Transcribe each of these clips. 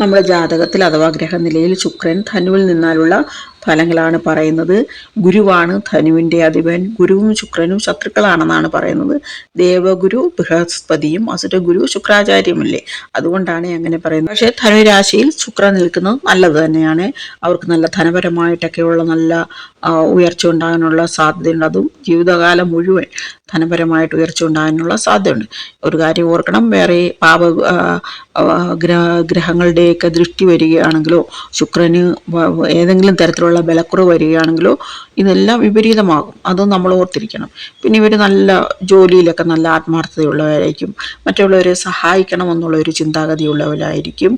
നമ്മുടെ ജാതകത്തിൽ അഥവാ ഗ്രഹനിലയിൽ ശുക്രൻ ധനുവിൽ നിന്നാലുള്ള ഫലങ്ങളാണ് പറയുന്നത്. ഗുരുവാണ് ധനുവിന്റെ അധിപൻ. ഗുരുവും ശുക്രനും ശത്രുക്കളാണെന്നാണ് പറയുന്നത്. ദേവഗുരു ബൃഹസ്പതിയും അസുരഗുരു ശുക്രാചാര്യമല്ലേ? അതുകൊണ്ടാണ് അങ്ങനെ പറയുന്നത്. പക്ഷേ ധനുരാശിയിൽ ശുക്രൻ നിൽക്കുന്നത് നല്ലത് തന്നെയാണ്. അവർക്ക് നല്ല ധനപരമായിട്ടൊക്കെയുള്ള നല്ല ഉയർച്ച ഉണ്ടാകാനുള്ള സാധ്യതയുണ്ട്. അതും ജീവിതകാലം മുഴുവൻ ധനപരമായിട്ട് ഉയർച്ച ഉണ്ടാകാനുള്ള സാധ്യതയുണ്ട്. ഒരു കാര്യം ഓർക്കണം വേറെ പാപ ഗ്രഹങ്ങളുടെയൊക്കെ ദൃഷ്ടി വരികയാണെങ്കിലോ ശുക്രന് ഏതെങ്കിലും തരത്തിലുള്ള ബലക്കുറവ് വരികയാണെങ്കിലോ ഇതെല്ലാം വിപരീതമാകും. അത് നമ്മൾ ഓർത്തിരിക്കണം. പിന്നെ ഇവർ നല്ല ജോലിയിലൊക്കെ നല്ല ആത്മാർത്ഥതയുള്ളവരായിരിക്കും. മറ്റുള്ളവരെ സഹായിക്കണമെന്നുള്ള ഒരു ചിന്താഗതിയുള്ളവരായിരിക്കും.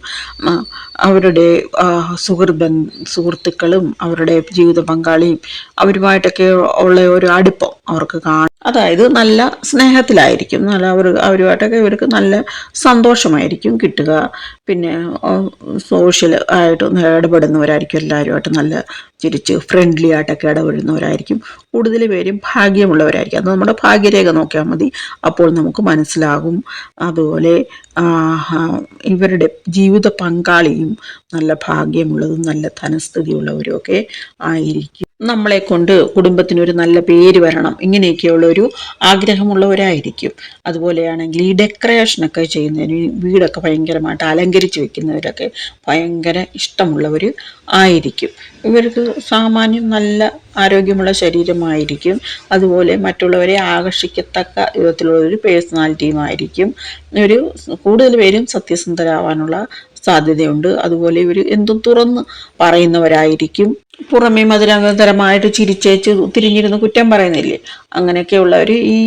അവരുടെ ആ, സുഹൃബൻ സുഹൃത്തുക്കളും അവരുടെ ജീവിത പങ്കാളിയും അവരുമായിട്ടൊക്കെ ഉള്ള ഒരു അടുപ്പം അവർക്ക് കാണും അതായത് നല്ല സ്നേഹത്തിലായിരിക്കും. നല്ല അവർ അവരുമായിട്ടൊക്കെ ഇവർക്ക് നല്ല സന്തോഷമായിരിക്കും കിട്ടുക. പിന്നെ സോഷ്യൽ ആയിട്ട് ഇടപെടുന്നവരായിരിക്കും എല്ലാവരുമായിട്ട് നല്ല ചിരിച്ച് ഫ്രണ്ട്ലി ആയിട്ടൊക്കെ ഇടപെടുന്നവരായിരിക്കും കൂടുതൽ പേരും ഭാഗ്യമുള്ളവരായിരിക്കും. അത് നമ്മുടെ ഭാഗ്യരേഖ നോക്കിയാൽ മതി. അപ്പോൾ നമുക്ക് മനസ്സിലാകും. അതുപോലെ ഇവരുടെ ജീവിത പങ്കാളിയും നല്ല ഭാഗ്യമുള്ളതും നല്ല ധനസ്ഥിതിയുള്ളവരും ഒക്കെ ആയിരിക്കും. നമ്മളെ കൊണ്ട് കുടുംബത്തിനൊരു നല്ല പേര് വരണം. ഇങ്ങനെയൊക്കെയുള്ള ഒരു ആഗ്രഹമുള്ളവരായിരിക്കും. അതുപോലെയാണെങ്കിൽ ഈ ഡെക്കറേഷനൊക്കെ ചെയ്യുന്നതിന് വീടൊക്കെ ഭയങ്കരമായിട്ട് അലങ്കരിച്ച് വെക്കുന്നവരൊക്കെ ഭയങ്കര ഇഷ്ടമുള്ളവർ ആയിരിക്കും. ഇവർക്ക് സാമാന്യം നല്ല ആരോഗ്യമുള്ള ശരീരമായിരിക്കും അതുപോലെ മറ്റുള്ളവരെ ആകർഷിക്കത്തക്ക വിധത്തിലുള്ള ഒരു പേഴ്സണാലിറ്റിയുമായിരിക്കും ഒരു കൂടുതൽ പേരും സത്യസന്ധരാവാനുള്ള സാധ്യതയുണ്ട്. അതുപോലെ ഇവർ എന്തും തുറന്ന് പറയുന്നവരായിരിക്കും. പുറമേ മധുരതരമായിട്ട് ചിരിച്ചേച്ച് തിരിഞ്ഞിരുന്ന് കുറ്റം പറയുന്നില്ലേ? അങ്ങനെയൊക്കെയുള്ളവർ ഈ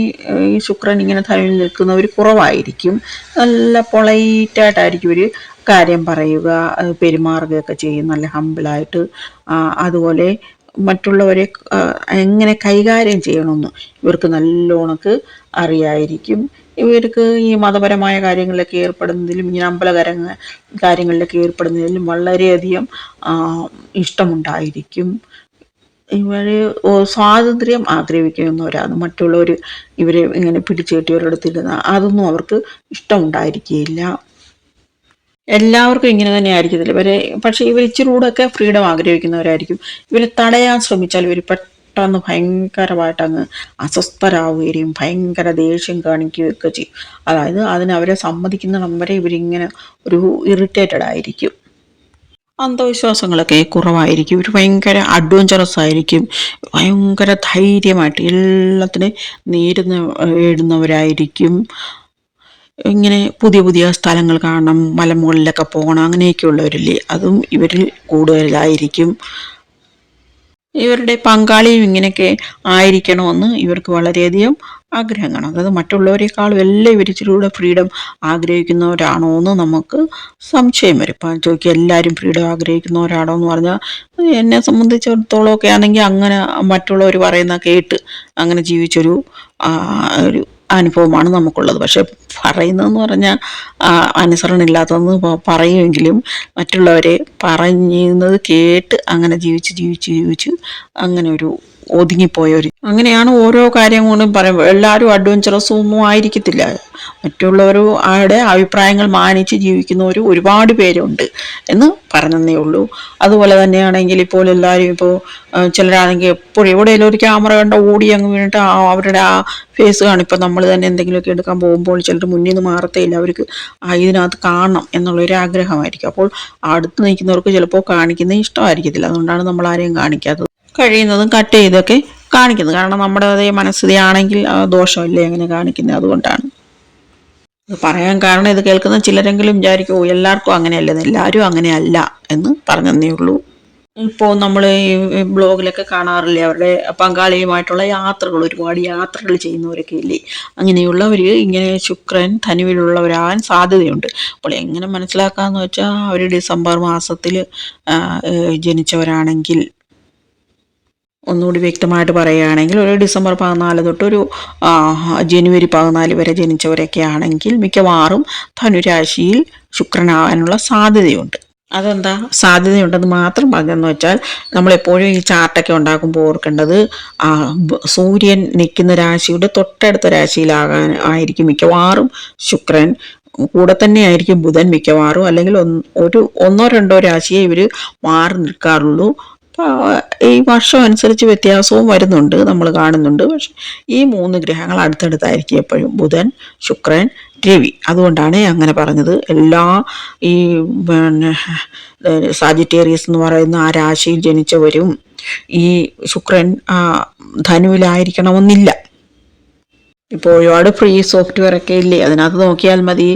ഈ ശുക്രൻ ഇങ്ങനെ ധനുവിൽ നിൽക്കുന്നവർ കുറവായിരിക്കും. നല്ല പൊളൈറ്റായിട്ടായിരിക്കും ഒരു കാര്യം പറയുക പെരുമാറുകയൊക്കെ ചെയ്യും. നല്ല ഹമ്പിളായിട്ട് അതുപോലെ മറ്റുള്ളവരെ എങ്ങനെ കൈകാര്യം ചെയ്യണമെന്ന് ഇവർക്ക് നല്ലോണക്ക് അറിയായിരിക്കും. ഇവർക്ക് ഈ മതപരമായ കാര്യങ്ങളിലൊക്കെ ഏർപ്പെടുന്നതിലും ഇങ്ങനെ അമ്പലകരങ്ങ കാര്യങ്ങളിലൊക്കെ ഏർപ്പെടുന്നതിലും വളരെയധികം ഇഷ്ടമുണ്ടായിരിക്കും. ഇവർ സ്വാതന്ത്ര്യം ആഗ്രഹിക്കുന്നവരാണ്. മറ്റുള്ളവർ ഇവരെ ഇങ്ങനെ പിടിച്ചുകെട്ടി ഒരിടത്തിരുന്ന അതൊന്നും അവർക്ക് ഇഷ്ടമുണ്ടായിരിക്കുകയില്ല എല്ലാവർക്കും ഇങ്ങനെ തന്നെ ആയിരിക്കത്തില്ല ഇവരെ പക്ഷേ ഇവർ ഇച്ചിരി കൂടെയൊക്കെ ഫ്രീഡം ആഗ്രഹിക്കുന്നവരായിരിക്കും. ഇവരെ തടയാൻ ശ്രമിച്ചാൽ ഇവർ പെട്ടെന്ന് ഭയങ്കരമായിട്ട് അങ്ങ് അസ്വസ്ഥരാവുകയും ഭയങ്കര ദേഷ്യം കാണിക്കുകയൊക്കെ ചെയ്യും. അതായത് അതിന് അവരെ സമ്മതിക്കുന്നിടം വരെ ഇവരിങ്ങനെ ഒരു ഇറിറ്റേറ്റഡ് ആയിരിക്കും. അന്ധവിശ്വാസങ്ങളൊക്കെ കുറവായിരിക്കും. ഇവർ ഭയങ്കര അഡ്വഞ്ചറസ് ആയിരിക്കും. ഭയങ്കര ധൈര്യമായിട്ട് എല്ലാത്തിനും നേരുന്ന എഴുന്നവരായിരിക്കും ഇങ്ങനെ പുതിയ പുതിയ സ്ഥലങ്ങൾ കാണണം മലമുകളിലൊക്കെ പോകണം അങ്ങനെയൊക്കെയുള്ളവരില്ലേ? അതും ഇവരിൽ കൂടുതലായിരിക്കും. ഇവരുടെ പങ്കാളിയും ഇങ്ങനെയൊക്കെ ആയിരിക്കണമെന്ന് ഇവർക്ക് വളരെയധികം ആഗ്രഹങ്ങളാണ്. അതായത് മറ്റുള്ളവരെക്കാളും എല്ലാം ഇച്ചിരി ഫ്രീഡം ആഗ്രഹിക്കുന്നവരാണോ എന്ന് നമുക്ക് സംശയം വരും. ഇപ്പം ചോദിക്കുക എല്ലാവരും ഫ്രീഡം ആഗ്രഹിക്കുന്നവരാണോ എന്ന് പറഞ്ഞാൽ എന്നെ സംബന്ധിച്ചിടത്തോളം ഒക്കെ ആണെങ്കിൽ അങ്ങനെ മറ്റുള്ളവർ പറയുന്ന കേട്ട് അങ്ങനെ ജീവിച്ചൊരു ഒരു അനുഭവമാണ് നമുക്കുള്ളത്. പക്ഷെ പറയുന്നതെന്ന് പറഞ്ഞാൽ അനുസരണം ഇല്ലാത്തതെന്ന് പറയുമെങ്കിലും മറ്റുള്ളവരെ പറയുന്നത് കേട്ട് അങ്ങനെ ജീവിച്ച് ജീവിച്ച് ജീവിച്ച് അങ്ങനെ ഒരു ഒതുങ്ങിപ്പോയ ഒരു അങ്ങനെയാണ് ഓരോ കാര്യങ്ങളും പറയുമ്പോൾ എല്ലാവരും അഡ്വഞ്ചറസും ഒന്നും ആയിരിക്കത്തില്ല മറ്റുള്ളവരുടെ അഭിപ്രായങ്ങൾ മാനിച്ച് ജീവിക്കുന്നവർ ഒരുപാട് പേരുണ്ട് എന്ന് പറഞ്ഞതേ ഉള്ളൂ. അതുപോലെ തന്നെയാണെങ്കിൽ ഇപ്പോൾ എല്ലാവരും ഇപ്പോൾ ചിലരാണെങ്കിൽ എപ്പോഴും എവിടെയെങ്കിലും ഒരു ക്യാമറ കണ്ട ഓടി അങ്ങ് വീണിട്ട് അവരുടെ ആ ഫേസ് കാണും. ഇപ്പം നമ്മൾ തന്നെ എന്തെങ്കിലുമൊക്കെ എടുക്കാൻ പോകുമ്പോൾ ചിലർ മുന്നിൽ നിന്ന് മാറത്തേയില്ല അവർക്ക് ഇതിനകത്ത് കാണണം എന്നുള്ളൊരു ആഗ്രഹമായിരിക്കും. അപ്പോൾ അടുത്ത് നിൽക്കുന്നവർക്ക് ചിലപ്പോൾ കാണിക്കുന്നത് ഇഷ്ടമായിരിക്കത്തില്ല. അതുകൊണ്ടാണ് നമ്മൾ ആരെയും കാണിക്കാത്തത്. കഴിയുന്നതും കട്ട് ചെയ്തൊക്കെ കാണിക്കുന്നത്. കാരണം നമ്മുടെ അതേ മനസ്ഥിതിയാണെങ്കിൽ ദോഷമല്ലേ അങ്ങനെ കാണിക്കുന്നത് അതുകൊണ്ടാണ്. അത് പറയാൻ കാരണം ഇത് കേൾക്കുന്ന ചിലരെങ്കിലും വിചാരിക്കും "ഓ, എല്ലാവർക്കും അങ്ങനെയല്ലെന്ന് എല്ലാവരും അങ്ങനെയല്ല എന്ന് പറഞ്ഞതേ ഉള്ളൂ. ഇപ്പോൾ നമ്മൾ ഈ ബ്ലോഗിലൊക്കെ കാണാറില്ലേ? അവരുടെ പങ്കാളിയുമായിട്ടുള്ള യാത്രകൾ ഒരുപാട് യാത്രകൾ ചെയ്യുന്നവരൊക്കെ ഇല്ലേ? അങ്ങനെയുള്ളവർ ഇങ്ങനെ ശുക്രൻ ധനുവിലുള്ളവരാകാൻ സാധ്യതയുണ്ട്. അപ്പോൾ എങ്ങനെ മനസ്സിലാക്കാമെന്ന് വെച്ചാൽ അവർ ഡിസംബർ മാസത്തിൽ ജനിച്ചവരാണെങ്കിൽ ഒന്നുകൂടി വ്യക്തമായിട്ട് പറയുകയാണെങ്കിൽ ഒരു ഡിസംബർ പതിനാല് തൊട്ട് ഒരു ജനുവരി പതിനാല് വരെ ജനിച്ചവരൊക്കെ ആണെങ്കിൽ മിക്കവാറും ധനുരാശിയിൽ ശുക്രനാകാനുള്ള സാധ്യതയുണ്ട്. അതെന്താ? സാധ്യതയുണ്ടെന്ന് മാത്രം പറഞ്ഞെന്ന് വെച്ചാൽ നമ്മളെപ്പോഴും ഈ ചാർട്ടൊക്കെ ഉണ്ടാക്കുമ്പോൾ ഓർക്കേണ്ടത് സൂര്യൻ നിൽക്കുന്ന രാശിയുടെ തൊട്ടടുത്ത രാശിയിലാകാൻ ആയിരിക്കും മിക്കവാറും ശുക്രൻ. കൂടെ തന്നെയായിരിക്കും ബുധൻ മിക്കവാറും. അല്ലെങ്കിൽ ഒരു ഒന്നോ രണ്ടോ രാശിയെ ഇവർ മാറി നിൽക്കാറുള്ളൂ. ഈ വർഷം അനുസരിച്ച് വ്യത്യാസവും വരുന്നുണ്ട് നമ്മൾ കാണുന്നുണ്ട്. പക്ഷെ ഈ മൂന്ന് ഗ്രഹങ്ങൾ അടുത്തടുത്തായിരിക്കും എപ്പോഴും. ബുധൻ ശുക്രൻ രവി. അതുകൊണ്ടാണ് അങ്ങനെ പറഞ്ഞത്. എല്ലാ ഈ പിന്നെ സാജിറ്റേറിയസ് എന്ന് പറയുന്ന ആ രാശിയിൽ ജനിച്ചവരും ഈ ശുക്രൻ ധനുവിലായിരിക്കണമെന്നില്ല. ഇപ്പോൾ ഒരുപാട് ഫ്രീ സോഫ്റ്റ്വെയർ ഒക്കെ ഇല്ലേ? അതിനകത്ത് നോക്കിയാൽ മതി.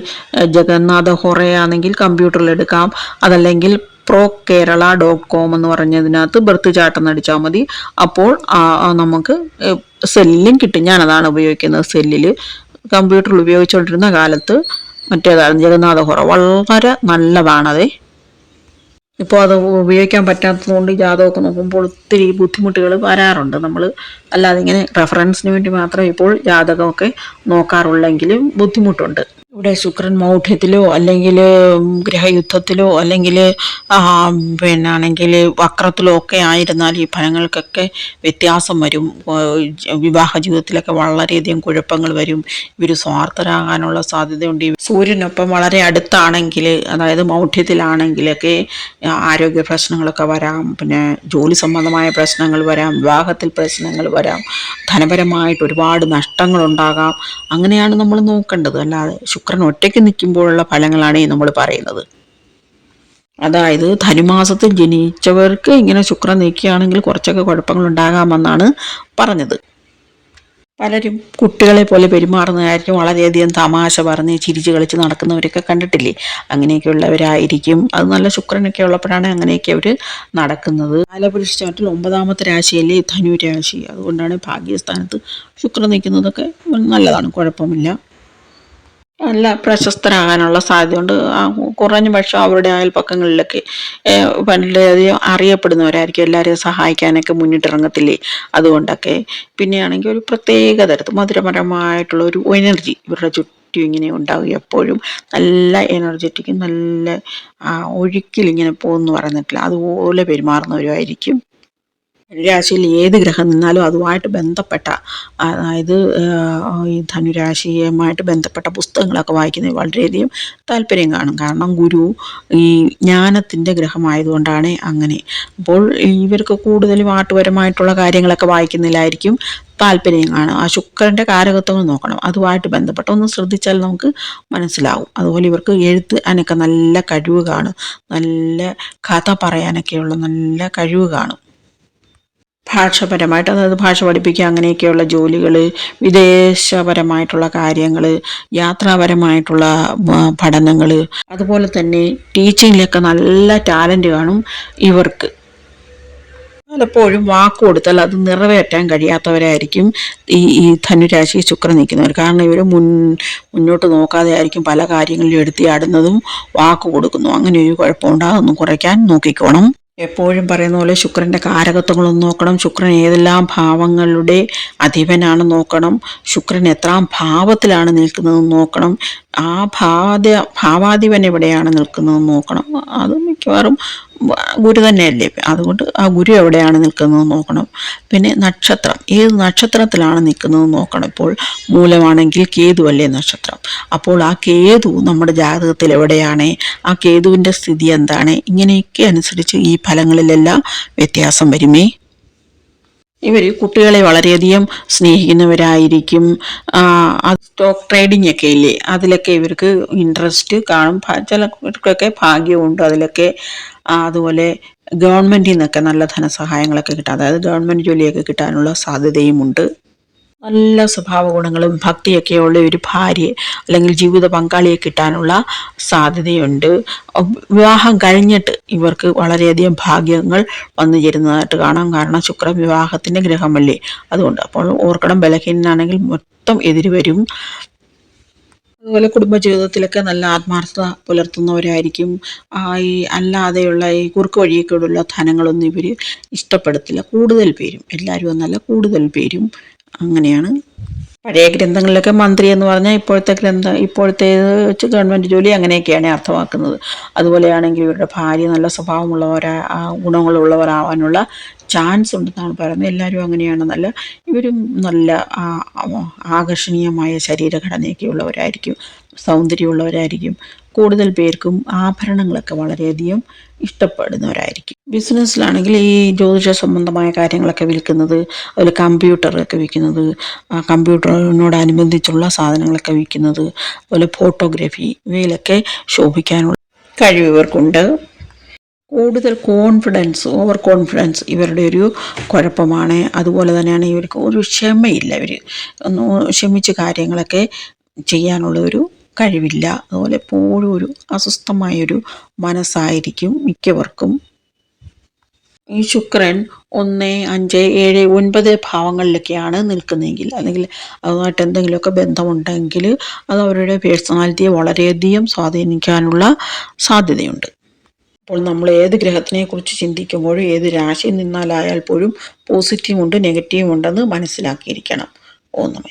ജഗന്നാഥ ഹൊറയാണെങ്കിൽ കമ്പ്യൂട്ടറിൽ എടുക്കാം. അതല്ലെങ്കിൽ പ്രോ കേരള ഡോട്ട് കോം എന്ന് പറഞ്ഞതിനകത്ത് ബർത്ത് ചാട്ടം അടിച്ചാൽ മതി. അപ്പോൾ നമുക്ക് സെല്ലും കിട്ടും. ഞാനതാണ് ഉപയോഗിക്കുന്നത് സെല്ലിൽ കമ്പ്യൂട്ടറിൽ ഉപയോഗിച്ചുകൊണ്ടിരുന്ന കാലത്ത് മറ്റേതാണ് ജഗന്നാഥ ഹൊറ. വളരെ നല്ലതാണതേ. ഇപ്പോൾ അത് ഉപയോഗിക്കാൻ പറ്റാത്തതുകൊണ്ട് ജാതകമൊക്കെ നോക്കുമ്പോൾ ഒത്തിരി ബുദ്ധിമുട്ടുകൾ വരാറുണ്ട് നമ്മൾ അല്ലാതെ ഇങ്ങനെ റെഫറൻസിന് വേണ്ടി മാത്രമേ ഇപ്പോൾ ജാതകമൊക്കെ നോക്കാറുള്ളെങ്കിലും ബുദ്ധിമുട്ടുണ്ട്. ഇവിടെ ശുക്രൻ മൗഢ്യത്തിലോ അല്ലെങ്കിൽ ഗ്രഹയുദ്ധത്തിലോ അല്ലെങ്കിൽ പിന്നാണെങ്കിൽ വക്രത്തിലോ ഒക്കെ ആയിരുന്നാൽ ഈ ഫലങ്ങൾക്കൊക്കെ വ്യത്യാസം വരും. വിവാഹ ജീവിതത്തിലൊക്കെ വളരെയധികം കുഴപ്പങ്ങൾ വരും. ഇവർ സ്വാർത്ഥരാകാനുള്ള സാധ്യതയുണ്ട്. സൂര്യനൊപ്പം വളരെ അടുത്താണെങ്കിൽ അതായത് മൗഢ്യത്തിലാണെങ്കിലൊക്കെ ആരോഗ്യ പ്രശ്നങ്ങളൊക്കെ വരാം. പിന്നെ ജോലി സംബന്ധമായ പ്രശ്നങ്ങൾ വരാം. വിവാഹത്തിൽ പ്രശ്നങ്ങൾ വരാം. ധനപരമായിട്ട് ഒരുപാട് നഷ്ടങ്ങളുണ്ടാകാം. അങ്ങനെയാണ് നമ്മൾ നോക്കേണ്ടത്. അല്ലാതെ ശുക്രൻ ഒറ്റയ്ക്ക് നിൽക്കുമ്പോഴുള്ള ഫലങ്ങളാണ് ഈ നമ്മൾ പറയുന്നത്. അതായത് ധനുമാസത്തിൽ ജനിച്ചവർക്ക് ഇങ്ങനെ ശുക്രൻ നീക്കുകയാണെങ്കിൽ കുറച്ചൊക്കെ കുഴപ്പങ്ങൾ ഉണ്ടാകാമെന്നാണ് പറഞ്ഞത്. പലരും കുട്ടികളെ പോലെ പെരുമാറുന്നതായിരിക്കും വളരെയധികം തമാശ പറഞ്ഞ് ചിരിച്ച് കളിച്ച് നടക്കുന്നവരൊക്കെ കണ്ടിട്ടില്ലേ? അങ്ങനെയൊക്കെയുള്ളവരായിരിക്കും. അത് നല്ല ശുക്രനൊക്കെ ഉള്ളപ്പോഴാണ് അങ്ങനെയൊക്കെ അവർ നടക്കുന്നത്. കാലപുരുഷ ചാട്ടിൽ ഒമ്പതാമത്തെ രാശിയല്ലേ ധനു രാശി അതുകൊണ്ടാണ് ഭാഗ്യസ്ഥാനത്ത് ശുക്രൻ നിൽക്കുന്നതൊക്കെ നല്ലതാണ്. കുഴപ്പമില്ല. നല്ല പ്രശസ്തരാകാനുള്ള സാധ്യതയുണ്ട്. കുറഞ്ഞ പക്ഷം അവരുടെ അയൽപ്പക്കങ്ങളിലൊക്കെ വളരെയധികം അറിയപ്പെടുന്നവരായിരിക്കും. എല്ലാവരെയും സഹായിക്കാനൊക്കെ മുന്നിട്ടിറങ്ങത്തില്ലേ? അതുകൊണ്ടൊക്കെ. പിന്നെയാണെങ്കിൽ ഒരു പ്രത്യേക തരത്തിൽ മധുരപരമായിട്ടുള്ള ഒരു എനർജി ഇവരുടെ ചുറ്റും ഇങ്ങനെ ഉണ്ടാകും. എപ്പോഴും നല്ല എനർജറ്റിക്കും നല്ല ഒഴുക്കിൽ ഇങ്ങനെ പോകുന്നു പറഞ്ഞിട്ടില്ല. അതുപോലെ പെരുമാറുന്നവരുമായിരിക്കും രാശിയിൽ ഏത് ഗ്രഹം നിന്നാലും അതുമായിട്ട് ബന്ധപ്പെട്ട അതായത് ഈ ധനുരാശിയുമായിട്ട് ബന്ധപ്പെട്ട പുസ്തകങ്ങളൊക്കെ വായിക്കുന്നത് വളരെയധികം താല്പര്യം കാണും. കാരണം ഗുരു ഈ ജ്ഞാനത്തിന്റെ ഗ്രഹമായതുകൊണ്ടാണ് അങ്ങനെ. അപ്പോൾ ഇവർക്ക് കൂടുതലും ആട്ടുപരമായിട്ടുള്ള കാര്യങ്ങളൊക്കെ വായിക്കുന്നതിലായിരിക്കും താല്പര്യം കാണും ആ ശുക്രന്റെ കാരകത്വങ്ങൾ നോക്കണം. അതുമായിട്ട് ബന്ധപ്പെട്ട് ഒന്ന് ശ്രദ്ധിച്ചാൽ നമുക്ക് മനസ്സിലാവും. അതുപോലെ ഇവർക്ക് എഴുത്ത് നല്ല കഴിവ് കാണും. നല്ല കഥ പറയാനൊക്കെയുള്ള നല്ല കഴിവ് കാണും. ഭാഷപരമായിട്ട് അതായത് ഭാഷ പഠിപ്പിക്കുക അങ്ങനെയൊക്കെയുള്ള ജോലികൾ വിദേശപരമായിട്ടുള്ള കാര്യങ്ങൾ യാത്രാപരമായിട്ടുള്ള പഠനങ്ങൾ അതുപോലെ തന്നെ ടീച്ചിങ്ങിലൊക്കെ നല്ല ടാലന്റ് കാണും ഇവർക്ക്. പലപ്പോഴും വാക്ക് കൊടുത്താൽ അത് നിറവേറ്റാൻ കഴിയാത്തവരായിരിക്കും ഈ ഈ ധനുരാശി ശുക്രൻ നിൽക്കുന്നവർ. കാരണം ഇവർ മുൻ മുന്നോട്ട് നോക്കാതെ ആയിരിക്കും പല കാര്യങ്ങളിലും എടുത്തിയാടുന്നതും വാക്ക് കൊടുക്കുന്നു. അങ്ങനെ ഒരു കുഴപ്പമുണ്ടാകുന്നു കുറയ്ക്കാൻ നോക്കിക്കോണം. എപ്പോഴും പറയുന്ന പോലെ ശുക്രന്റെ കാരകത്വങ്ങളൊന്ന് നോക്കണം. ശുക്രൻ ഏതെല്ലാം ഭാവങ്ങളുടെ അധിപനാണ് നോക്കണം. ശുക്രൻ എത്രാം ഭാവത്തിലാണ് നിൽക്കുന്നതെന്ന് നോക്കണം. ആ ഭാവാദ ഭാവാധിപൻ എവിടെയാണ് നിൽക്കുന്നതെന്ന് നോക്കണം. അത് മിക്കവാറും ഗുരു തന്നെയല്ലേ? അതുകൊണ്ട് ആ ഗുരു എവിടെയാണ് നിൽക്കുന്നത് നോക്കണം. പിന്നെ നക്ഷത്രം. ഏത് നക്ഷത്രത്തിലാണ് നിൽക്കുന്നത് നോക്കണം? ഇപ്പോൾ മൂലമാണെങ്കിൽ കേതു അല്ലേ നക്ഷത്രം. അപ്പോൾ ആ കേതു നമ്മുടെ ജാതകത്തിൽ എവിടെയാണ്? ആ കേതുവിന്റെ സ്ഥിതി എന്താണ്? ഇങ്ങനെയൊക്കെ അനുസരിച്ച് ഈ ഫലങ്ങളിലെല്ലാം വ്യത്യാസം വരുമേ. ഇവർ കുട്ടികളെ വളരെയധികം സ്നേഹിക്കുന്നവരായിരിക്കും. സ്റ്റോക്ക് ട്രേഡിംഗ് ഒക്കെ ഇല്ലേ? അതിലൊക്കെ ഇവർക്ക് ഇൻട്രസ്റ്റ് കാണും. ചിലർക്കൊക്കെ ഭാഗ്യമുണ്ട് അതിലൊക്കെ. അതുപോലെ ഗവൺമെന്റിൽ നിന്നൊക്കെ നല്ല ധനസഹായങ്ങളൊക്കെ കിട്ടാം അതായത് ഗവൺമെന്റ് ജോലിയൊക്കെ കിട്ടാനുള്ള സാധ്യതയുമുണ്ട്. നല്ല സ്വഭാവ ഗുണങ്ങളും ഭക്തിയൊക്കെ ഉള്ള ഒരു ഭാര്യയെ അല്ലെങ്കിൽ ജീവിത പങ്കാളിയെ കിട്ടാനുള്ള സാധ്യതയുണ്ട്. വിവാഹം കഴിഞ്ഞിട്ട് ഇവർക്ക് വളരെയധികം ഭാഗ്യങ്ങൾ വന്നു ചേരുന്നതായിട്ട് കാണാം. കാരണം ശുക്ര വിവാഹത്തിന്റെ ഗ്രഹമല്ലേ. അതുകൊണ്ട് അപ്പോൾ ഓർക്കണം ബലഹീനാണെങ്കിൽ മൊത്തം എതിര് വരും. അതുപോലെ കുടുംബജീവിതത്തിലൊക്കെ നല്ല ആത്മാർത്ഥത പുലർത്തുന്നവരായിരിക്കും. ഈ അല്ലാതെയുള്ള ഈ കുറുക്ക് വഴിയൊക്കെയുള്ള ധനങ്ങളൊന്നും ഇവർ ഇഷ്ടപ്പെടത്തില്ല. കൂടുതൽ പേരും എല്ലാവരും എന്നല്ല കൂടുതൽ പേരും അങ്ങനെയാണ്. പഴയ ഗ്രന്ഥങ്ങളിലൊക്കെ മന്ത്രി എന്ന് പറഞ്ഞാൽ ഇപ്പോഴത്തെ ഗ്രന്ഥ ഇപ്പോഴത്തെ വെച്ച് ഗവൺമെന്റ് ജോലി അങ്ങനെയൊക്കെയാണ് അർത്ഥമാക്കുന്നത്. അതുപോലെയാണെങ്കിൽ ഇവരുടെ ഭാര്യ നല്ല സ്വഭാവമുള്ളവരാ ഗുണങ്ങളുള്ളവരാവാനുള്ള ചാൻസ് ഉണ്ടെന്നാണ് പറയുന്നത്. എല്ലാവരും അങ്ങനെയാണ്. നല്ല ഇവരും നല്ല ആകർഷണീയമായ ശരീരഘടനയൊക്കെ ഉള്ളവരായിരിക്കും സൗന്ദര്യമുള്ളവരായിരിക്കും. കൂടുതൽ പേർക്കും ആഭരണങ്ങളൊക്കെ വളരെയധികം ഇഷ്ടപ്പെടുന്നവരായിരിക്കും. ബിസിനസ്സിലാണെങ്കിൽ ഈ ജ്യോതിഷ സംബന്ധമായ കാര്യങ്ങളൊക്കെ വിൽക്കുന്നത് അതുപോലെ കമ്പ്യൂട്ടറൊക്കെ വിൽക്കുന്നത് കമ്പ്യൂട്ടറിനോടനുബന്ധിച്ചുള്ള സാധനങ്ങളൊക്കെ വിൽക്കുന്നത് അതുപോലെ ഫോട്ടോഗ്രാഫി ഇവയിലൊക്കെ ശോഭിക്കാനുള്ള കഴിവ് കൂടുതൽ കോൺഫിഡൻസ് ഓവർ കോൺഫിഡൻസ് ഇവരുടെ ഒരു കുഴപ്പമാണ്. അതുപോലെ തന്നെയാണ് ഇവർക്ക് ഒരു ക്ഷമയില്ല ഇവർ ഒന്ന് ക്ഷമിച്ച് കാര്യങ്ങളൊക്കെ ചെയ്യാനുള്ള ഒരു കഴിവില്ല. അതുപോലെ എപ്പോഴും ഒരു അസ്വസ്ഥമായൊരു മനസ്സായിരിക്കും മിക്കവർക്കും. ഈ ശുക്രൻ ഒന്ന് അഞ്ച് ഏഴ് ഒൻപത് ഭാവങ്ങളിലൊക്കെയാണ് നിൽക്കുന്നതെങ്കിൽ അല്ലെങ്കിൽ അതുമായിട്ട് എന്തെങ്കിലുമൊക്കെ ബന്ധമുണ്ടെങ്കിൽ അത് അവരുടെ പേഴ്സണാലിറ്റിയെ വളരെയധികം സ്വാധീനിക്കാനുള്ള സാധ്യതയുണ്ട്. അപ്പോൾ നമ്മൾ ഏത് ഗ്രഹത്തിനെ കുറിച്ച് ചിന്തിക്കുമ്പോഴും ഏത് രാശിയിൽ നിന്നാലായാൽ പോലും പോസിറ്റീവ് ഉണ്ട് നെഗറ്റീവ് ഉണ്ടെന്ന് മനസ്സിലാക്കിയിരിക്കണം. ഓ നമ